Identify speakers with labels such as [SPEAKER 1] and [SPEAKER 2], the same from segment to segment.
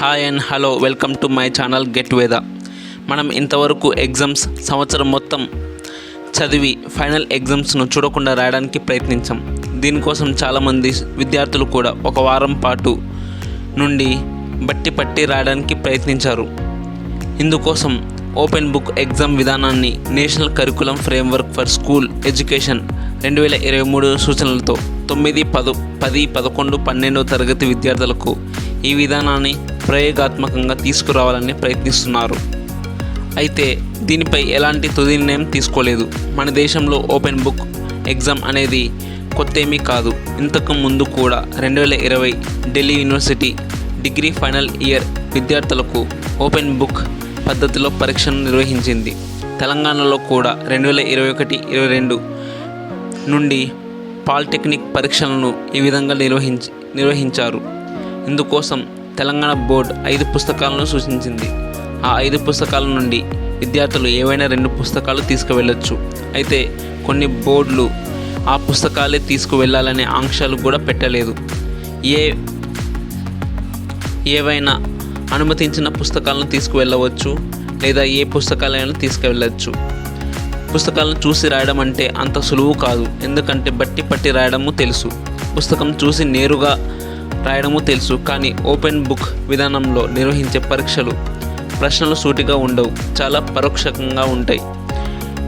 [SPEAKER 1] Hi and hello welcome to my channel get వేద మనం ఇంతవరకు ఎగ్జామ్స్ సంవత్సరం మొత్తం చదివి ఫైనల్ ఎగ్జామ్స్ను చూడకుండా రాయడానికి ప్రయత్నించాం. దీనికోసం చాలామంది విద్యార్థులు కూడా ఒక వారం పాటు నుండి బట్టి పట్టి రాయడానికి ప్రయత్నించారు. ఇందుకోసం ఓపెన్ బుక్ ఎగ్జామ్ విధానాన్ని national curriculum framework for school education రెండు వేల ఇరవై మూడు సూచనలతో తొమ్మిది పదు పది పదకొండు పన్నెండో తరగతి విద్యార్థులకు ఈ విధానాన్ని ప్రయోగాత్మకంగా తీసుకురావాలని ప్రయత్నిస్తున్నారు. అయితే దీనిపై ఎలాంటి తుది నిర్ణయం తీసుకోలేదు. మన దేశంలో ఓపెన్ బుక్ ఎగ్జామ్ అనేది కొత్తేమీ కాదు. ఇంతకు ముందు కూడా రెండు వేల ఇరవై Delhi university degree final year విద్యార్థులకు ఓపెన్ బుక్ పద్ధతిలో పరీక్షను నిర్వహించింది. తెలంగాణలో కూడా రెండు వేల ఇరవై ఒకటి ఇరవై రెండు నుండి పాలిటెక్నిక్ పరీక్షలను ఈ విధంగా నిర్వహించి నిర్వహించారు. ఇందుకోసం తెలంగాణ బోర్డు ఐదు పుస్తకాలను సూచించింది. ఆ ఐదు పుస్తకాల నుండి విద్యార్థులు ఏవైనా రెండు పుస్తకాలు తీసుకువెళ్ళొచ్చు. అయితే కొన్ని బోర్డులు ఆ పుస్తకాలే తీసుకువెళ్ళాలనే ఆంక్షలు కూడా పెట్టలేదు. ఏ ఏవైనా అనుమతించిన పుస్తకాలను తీసుకువెళ్ళవచ్చు లేదా ఏ పుస్తకాలైనా తీసుకువెళ్ళవచ్చు పుస్తకాలను చూసి రాయడం అంటే అంత సులువు కాదు. ఎందుకంటే బట్టి పట్టి రాయడము తెలుసు. పుస్తకం చూసి నేరుగా రాయడము తెలుసు కానీ ఓపెన్ బుక్ విధానంలో నిర్వహించే పరీక్షలు ప్రశ్నలు సూటిగా ఉండవు చాలా పరోక్షకంగా ఉంటాయి.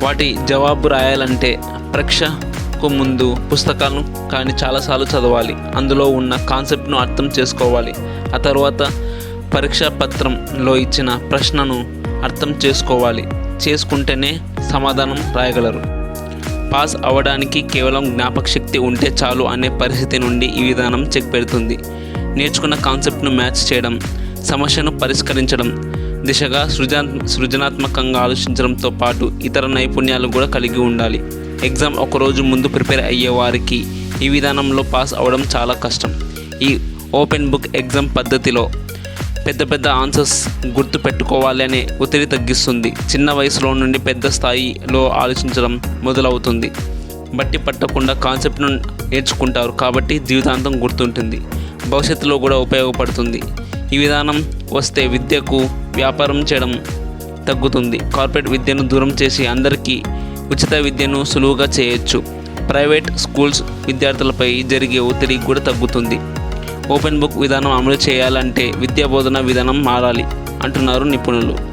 [SPEAKER 1] వాటి జవాబు రాయాలంటే పరీక్షకు ముందు పుస్తకాలను కానీ చాలాసార్లు చదవాలి. అందులో ఉన్న కాన్సెప్ట్ను అర్థం చేసుకోవాలి. ఆ తర్వాత పరీక్షా పత్రంలో ఇచ్చిన ప్రశ్నను అర్థం చేసుకోవాలి. చేసుకుంటేనే సమాధానం రాయగలరు. పాస్ అవ్వడానికి కేవలం జ్ఞాపక శక్తి ఉంటే చాలు అనే పరిస్థితి నుండి ఈ విధానం చెక్ పెడుతుంది. నేర్చుకున్న కాన్సెప్ట్ను మ్యాచ్ చేయడం సమస్యను పరిష్కరించడం దిశగా సృజా సృజనాత్మకంగా ఆలోచించడంతో పాటు ఇతర నైపుణ్యాలు కూడా కలిగి ఉండాలి. ఎగ్జామ్ ఒకరోజు ముందు ప్రిపేర్ అయ్యే వారికి ఈ విధానంలో పాస్ అవ్వడం చాలా కష్టం. ఈ ఓపెన్ బుక్ ఎగ్జామ్ పద్ధతిలో పెద్ద పెద్ద ఆన్సర్స్ గుర్తు పెట్టుకోవాలి అనే ఒత్తిడి తగ్గిస్తుంది. చిన్న వయసులో నుండి పెద్ద స్థాయిలో ఆలోచించడం మొదలవుతుంది. బట్టి పట్టకుండా కాన్సెప్ట్ను నేర్చుకుంటారు కాబట్టి జీవితాంతం గుర్తుంటుంది. భవిష్యత్తులో కూడా ఉపయోగపడుతుంది. ఈ విధానం వస్తే విద్యకు వ్యాపారం చేయడం తగ్గుతుంది. కార్పొరేట్ విద్యను దూరం చేసి అందరికీ ఉచిత విద్యను సులువుగా చేయొచ్చు. ప్రైవేట్ స్కూల్స్ విద్యార్థులపై జరిగే ఒత్తిడి కూడా తగ్గుతుంది. ఓపెన్ బుక్ విధానం అమలు చేయాలంటే విద్యా బోధన విధానం మారాలి అంటున్నారు నిపుణులు.